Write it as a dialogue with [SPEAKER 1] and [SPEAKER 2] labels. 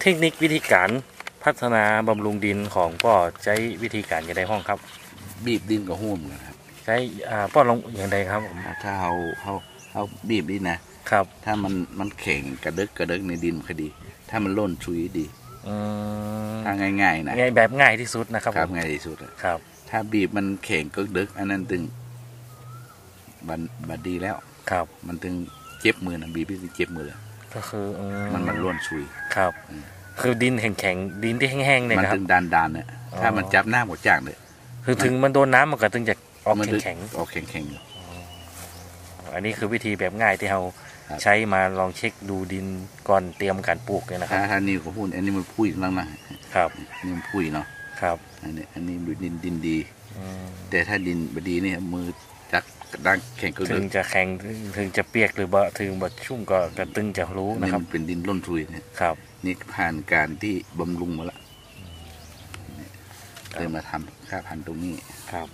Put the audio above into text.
[SPEAKER 1] เทคนิควิธีการพัฒนาบำรุงดินของป่อใช้วิธีการอย่างไรห้องครับ
[SPEAKER 2] บีบดินกับห่วมกันครับ
[SPEAKER 1] ใช้อ่าป่อลงอย่างไรครับผม
[SPEAKER 2] ถ้าเขาเขาเขาบีบดินนะ
[SPEAKER 1] ครับ
[SPEAKER 2] ถ้ามันมันแข็งกระดึกกระดึกในดินคดี ถ้ามันล่นชุยดี
[SPEAKER 1] อืม
[SPEAKER 2] ถ้าง่ายๆนะ
[SPEAKER 1] ง่ายแบบง่ายที่สุดนะครับ
[SPEAKER 2] ครับ
[SPEAKER 1] ผม
[SPEAKER 2] ง่ายที่สุดอะ
[SPEAKER 1] ครับ
[SPEAKER 2] ถ้าบีบมันแข็งกึกดึก อันนั้นตึงบันบัดดีแล้ว
[SPEAKER 1] ครับ
[SPEAKER 2] มันถึงเจ็บมือนะบีบที่เจ็บมือเลย
[SPEAKER 1] ก็คืออื
[SPEAKER 2] มันมันล่วนชุย
[SPEAKER 1] ครับ
[SPEAKER 2] อืม
[SPEAKER 1] คือดินแข็งๆดินที่แห้งๆเนี่ย
[SPEAKER 2] มัน
[SPEAKER 1] นะครับ
[SPEAKER 2] ถึงดานดานๆเนี่ย
[SPEAKER 1] อ๋อ
[SPEAKER 2] ถ้ามันจับหน้าหมดจ้างเลย
[SPEAKER 1] คือถึงมันโดนน้ำมันก็ถึงจะออก
[SPEAKER 2] มัถึ
[SPEAKER 1] แข็ง
[SPEAKER 2] ออกแข็งแข็งๆอยู่
[SPEAKER 1] ๆอันนี้คือวิธีแบบง่ายที่เรา
[SPEAKER 2] ครับ
[SPEAKER 1] ใช้มาลองเช็คดูดินก่อนเตรียมการปลูกเนี่ยนะค
[SPEAKER 2] ถ้า
[SPEAKER 1] รับ
[SPEAKER 2] ถ้านี่ก็พูดอันนี้มันพุยแล้วนะครับอันนี้มันพุยเนาะ
[SPEAKER 1] ครับ
[SPEAKER 2] อันนี้อันนี้ดินดินดี
[SPEAKER 1] อืม
[SPEAKER 2] แต่ถ้าดินบดีเนี่ยมือจักดังแข็งกึก
[SPEAKER 1] ถึ
[SPEAKER 2] ดึ
[SPEAKER 1] ง
[SPEAKER 2] ก
[SPEAKER 1] จะแข็งถึงจะเปียกหรือบ่ถึงบ่ชุ่มก็กระตึงจะรู้
[SPEAKER 2] นี่
[SPEAKER 1] นะครับ
[SPEAKER 2] มันเป็นดินล่นชุยเนี่ย
[SPEAKER 1] ครับ
[SPEAKER 2] นี่ผ่านการที่บำรุงมาละเลยมาทำค่าพันธุ์ตรงนี้
[SPEAKER 1] ครับ